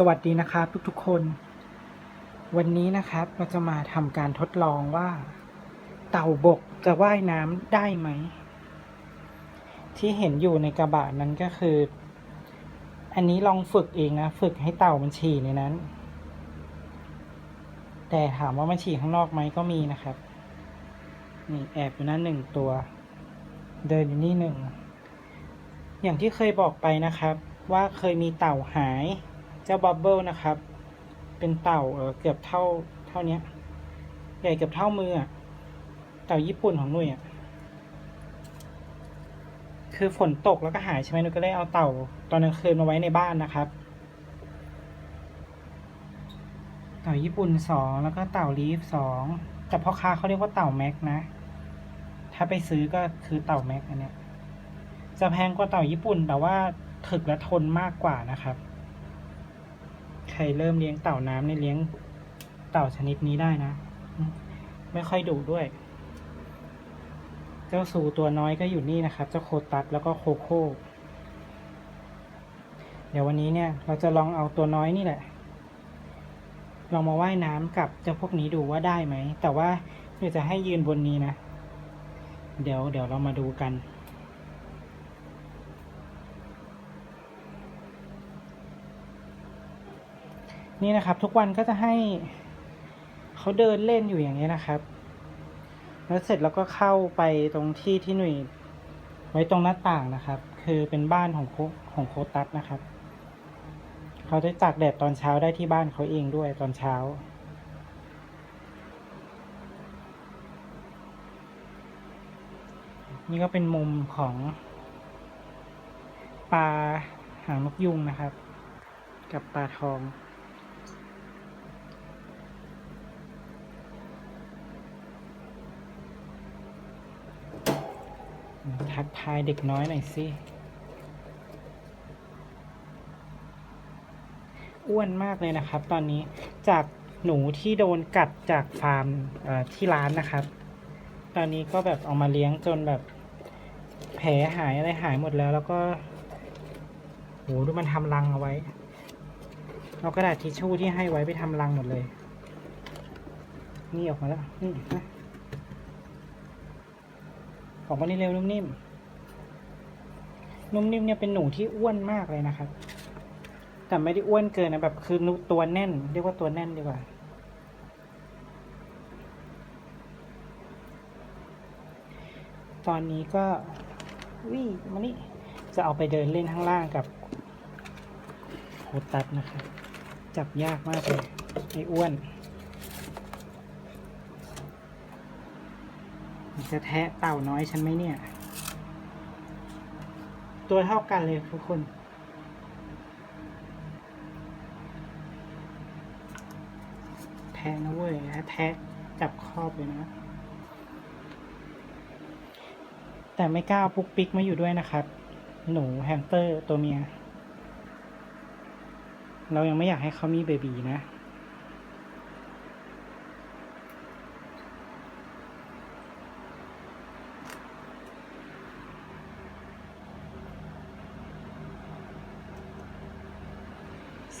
สวัสดีนะครับทุกๆคน วันนี้นะครับเราจะมาทำการทดลองว่า เต่าบกจะว่ายน้ำได้ไหม ที่เห็นอยู่ในกระบะนั้นก็คือ อันนี้ลองฝึกเองนะ ฝึกให้เต่ามันฉี่ในนั้น แต่ถามว่ามันฉี่ข้างนอกไหมก็มีนะครับ นี่แอบอยู่นั่นหนึ่งตัว เดินอยู่นี่หนึ่ง อย่างที่เคยบอกไปนะครับ ว่าเคยมีเต่าหาย เจ้าบับเบิลนะครับ เป็นเต่าเออเกือบเท่าเท่านี้ใหญ่เกือบเท่ามือเต่าญี่ปุ่นของหนุ่ยอะคือฝนตกแล้วก็หายใช่ไหมหนุ่ยก็เลยเอาเต่า ตอนกลางคืนมาไว้ในบ้านนะครับ เต่าญี่ปุ่นสองแล้วก็เต่าลีฟสองแต่พ่อค้าเขาเรียกว่าเต่าแม็กนะ ถ้าไปซื้อก็คือเต่าแม็กอันเนี้ยจะแพงกว่าเต่าญี่ปุ่นแต่ว่าถึกและทนมากกว่านะครับ รเริ่มเลี้ยงเต่าน้ำเนี่ยเลี้ยงเต่าชนิดนี้ได้นะ ไม่ค่อยดุด้วย เจ้าสูตัวน้อยก็อยู่นี่นะครับ เจ้าโคตัสแล้วก็โคโค่เดี๋ยววันนี้เนี่ย เราจะลองเอาตัวน้อยนี่แหละ ลองมาว่ายน้ำกับเจ้าพวกนี้ดูว่าได้ไหม แต่ว่าเดี๋ยวจะให้ยืนบนนี้นะ เดี๋ยวเดี๋ยวเรามาดูกัน นี่นะครับ ทุกวันก็จะให้เขาเดินเล่นอยู่อย่างนี้นะครับ แล้วเสร็จแล้วก็เข้าไปตรงที่ที่หนุ่ยไว้ตรงหน้าต่างนะครับ คือเป็นบ้านของโคของโคตัสนะครับ เขาได้ตากแดดตอนเช้าได้ที่บ้านเขาเองด้วยตอนเช้านี่ก็เป็นมุมของปลาหางนกยุงนะครับ กับปลาทอง ทักทายเด็กน้อยหน่อยสิ อ้วนมากเลยนะครับ ตอนนี้จากหนูที่โดนกัดจากฟาร์มที่ร้านนะครับ ตอนนี้ก็แบบเอามาเลี้ยงจนแบบ แผลหายอะไรหายหมดแล้ว แล้วก็โหดูมันทำรังเอาไว้เอากระดาษทิชชู่ที่ให้ไว้ไปทำรังหมดเลย นี่ออกมาแล้ว นี่นะ ออกมานี่เร็วนุ่มนิ่มนุ่มนิ่มเนี่ยเป็นหนูที่อ้วนมากเลยนะครับ แต่ไม่ได้อ้วนเกินนะแบบคือนุตัวแน่น เรียกว่าตัวแน่นดีกว่า ตอนนี้ก็วิ่มานี่จะเอาไปเดินเล่นข้างล่างกับโคตัสนะครับ จับยากมากเลยไอ้อ้วน มัน จะแทะเต่าน้อยฉันไหมเนี่ย ตัวเท่ากันเลยทุกคน แทะนะเว้ยถ้าแทะจับครอบเลยนะ แต่ไม่กล้าเอาปุ๊กปิ๊กมาอยู่ด้วยนะครับ หนูแฮมสเตอร์ตัวเมีย เรายังไม่อยากให้เขามีเบบีนะ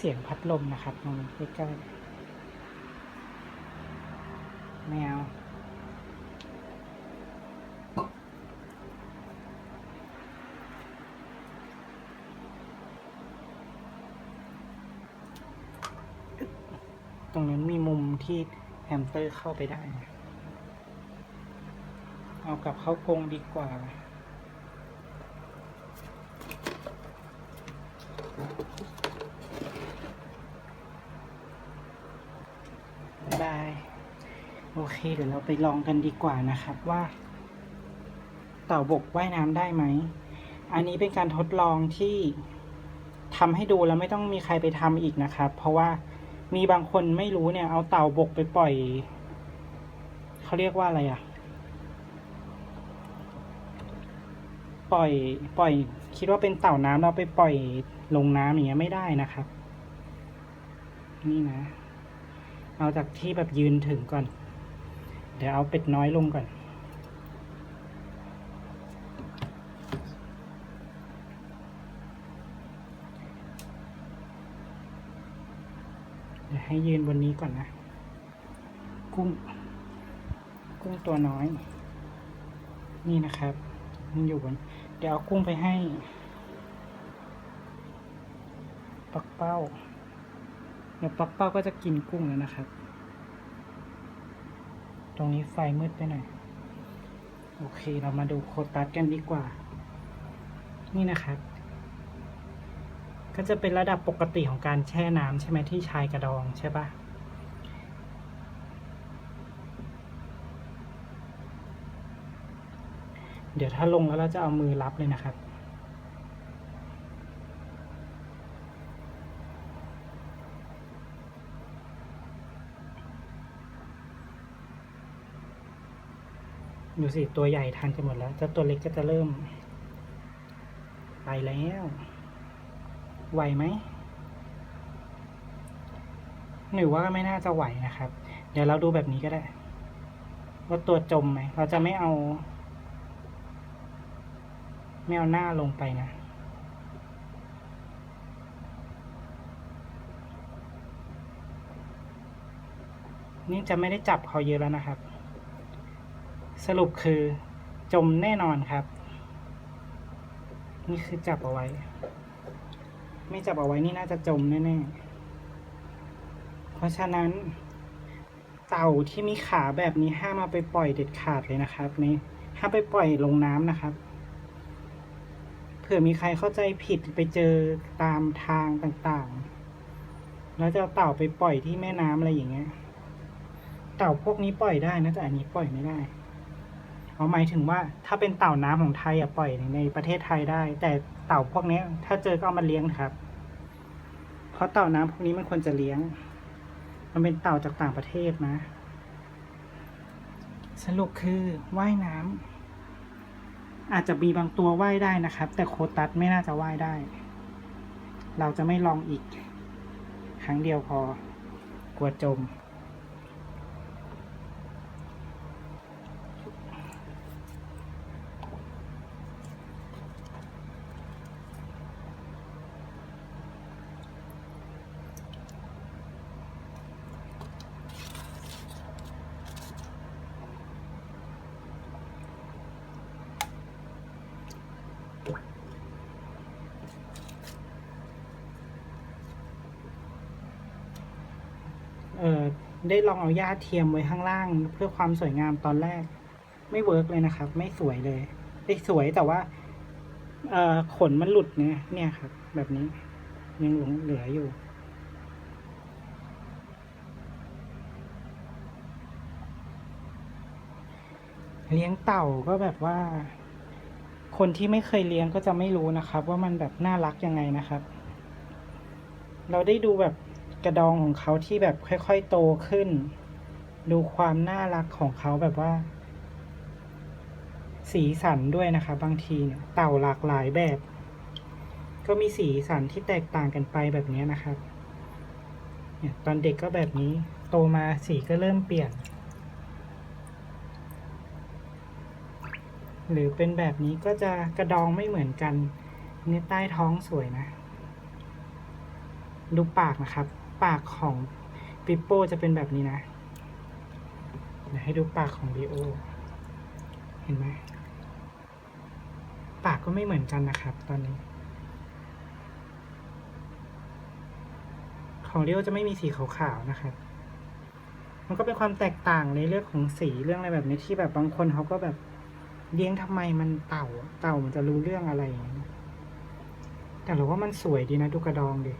เสียงพัดลมนะครับมองใกล้ๆแมวตรงนั้นมีมุมที่แฮมสเตอร์เข้าไปได้ เอากลับเข้ากรงดีกว่า บ๊ายบาย โอ เคเดี๋ยวเราไปลองกันดีกว่านะครับว่า เต่าบกว่ายน้ำได้ไหม อันนี้เป็นการทดลองที่ทำให้ดูแล้วไม่ต้องมีใครไปทำอีกนะครับ เพราะว่ามีบางคนไม่รู้เนี่ย เอาเต่าบกไปปล่อยเขาเรียกว่าอะไรอะ่ะปล่อย ปล่อย คิดว่าเป็นเต่าน้ำเราไปปล่อยลงน้ำอย่างเงี้ยไม่ได้นะครับ นี่นะ เอาจากที่แบบยืนถึงก่อน เดี๋ยวเอาเป็ดน้อยลงก่อน เดี๋ยวให้ยืนบนนี้ก่อนนะ กุ้ง กุ้งตัวน้อย นี่นะครับ มันอยู่บน เดี๋ยวเอากุ้งไปให้ปักเป้า เดี๋ยวปักเป้าก็จะกินกุ้งแล้วนะครับ ตรงนี้ไฟมืดไปหน่อย โอเคเรามาดูโคตัสกันดีกว่า นี่นะครับ ก็จะเป็นระดับปกติของการแช่น้ำใช่ไหมที่ชายกระดองใช่ปะเดี๋ยวถ้าลงแล้วเราจะเอามือรับเลยนะครับ ดูสิ ตัวใหญ่ทานกันหมดแล้วเจ้าตัวเล็กก็จะเริ่ม ไปแล้ว ไหวไหมหรือว่าไม่น่าจะไหวนะครับ เดี๋ยวเราดูแบบนี้ก็ได้ ว่าตัวจมไหม เราจะไม่เอาไม่เอาหน้าลงไปนะ นี่จะไม่ได้จับเขาเยอะแล้วนะครับ สรุปคือจมแน่นอนครับ นี่คือจับเอาไว้ ไม่จับเอาไว้นี่น่าจะจมแน่ๆ เพราะฉะนั้น เต่าที่มีขาแบบนี้ห้ามเอาไปปล่อยเด็ดขาดเลยนะครับนี่ห้ามไปปล่อยลงน้ำนะครับ เผื่อมีใครเข้าใจผิดไปเจอตามทางต่างๆ แล้วจะเอาเต่าไปปล่อยที่แม่น้ำอะไรอย่างเงี้ย เต่าพวกนี้ปล่อยได้นะแต่อันนี้ปล่อยไม่ได้ เอาหมายถึงว่าถ้าเป็นเต่าน้ำของไทยอะปล่อยในประเทศไทยได้ แต่เต่าพวกนี้ถ้าเจอก็เอามาเลี้ยงครับ เพราะเต่าน้ำพวกนี้มันควรจะเลี้ยง มันเป็นเต่าจากต่างประเทศนะ สรุปคือว่ายน้ำอาจจะมีบางตัวว่ายได้นะครับ แต่โคตัสไม่น่าจะว่ายได้ เราจะไม่ลองอีก ครั้งเดียวพอกลัวจม เออได้ลองเอาหญ้าเทียมไว้ข้างล่าง เพื่อความสวยงามตอนแรก ไม่เวิร์กเลยนะครับ ไม่สวยเลยได้สวยแต่ว่า เออขนมันหลุดเนี่ยเนี่ยครับ แบบนี้ ยังหลงเหลืออยู่เลี้ยงเต่าก็แบบว่า คนที่ไม่เคยเลี้ยงก็จะไม่รู้นะครับ ว่ามันแบบน่ารักยังไงนะครับ เราได้ดูแบบ กระดองของเขาที่แบบค่อยๆโตขึ้น ดูความน่ารักของเขาแบบว่า สีสันด้วยนะคะ บางทีเนี่ยเต่าหลากหลายแบบ ก็มีสีสันที่แตกต่างกันไปแบบนี้นะครับเนี่ยตอนเด็กก็แบบนี้โตมาสีก็เริ่มเปลี่ยน หรือเป็นแบบนี้ก็จะกระดองไม่เหมือนกันเนี่ใต้ท้องสวยนะ ดูปากนะครับ ปากของปิโป้จะเป็นแบบนี้นะเดี๋ยวให้ดูปากของลีโอ เห็นไหม ปากก็ไม่เหมือนกันนะครับ ตอนนี้ ของลีโอจะไม่มีสีขาวๆนะครับ มันก็เป็นความแตกต่างในเรื่องของสีเรื่องอะไรแบบนี้ที่แบบบางคนเขาก็แบบเลี้ยงทำไมมันเต่า เต่ามันจะรู้เรื่องอะไร แต่เราว่ามันสวยดีนะดูกระดองดิ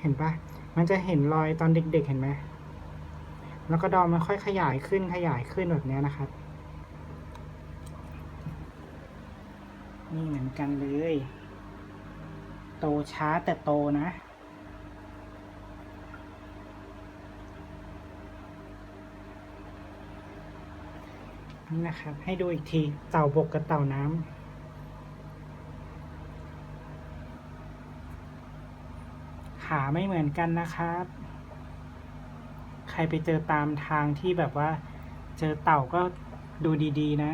เห็นปะมันจะเห็นรอยตอนเด็กๆเห็นไหมแล้วก็ดอมมันค่อยขยายขึ้นขยายขึ้นแบบนี้นะครับ นี่เหมือนกันเลย โตช้าแต่โตนะนี่นะครับ ให้ดูอีกทีเต่าบกกับเต่าน้ำ ขาไม่เหมือนกันนะครับ ใครไปเจอตามทางที่แบบว่า เจอเต่าก็ดูดีๆ นะ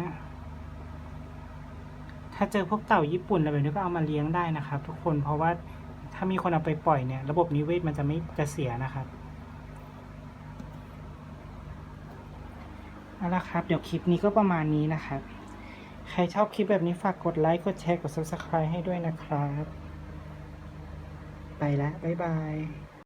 ถ้าเจอพวกเต่าญี่ปุ่นอะไรแบบนี้ก็เอามาเลี้ยงได้นะครับ ทุกคนเพราะว่าถ้ามีคนเอาไปปล่อยเนี่ย ระบบนิเวศมันจะไม่จะเสียนะครับเอาละครับ เดี๋ยวคลิปนี้ก็ประมาณนี้นะครับ ใครชอบคลิปแบบนี้ฝากกดไลค์ กดแชร์ กด subscribe ให้ด้วยนะครับ ไปแล้ว บ๊ายบาย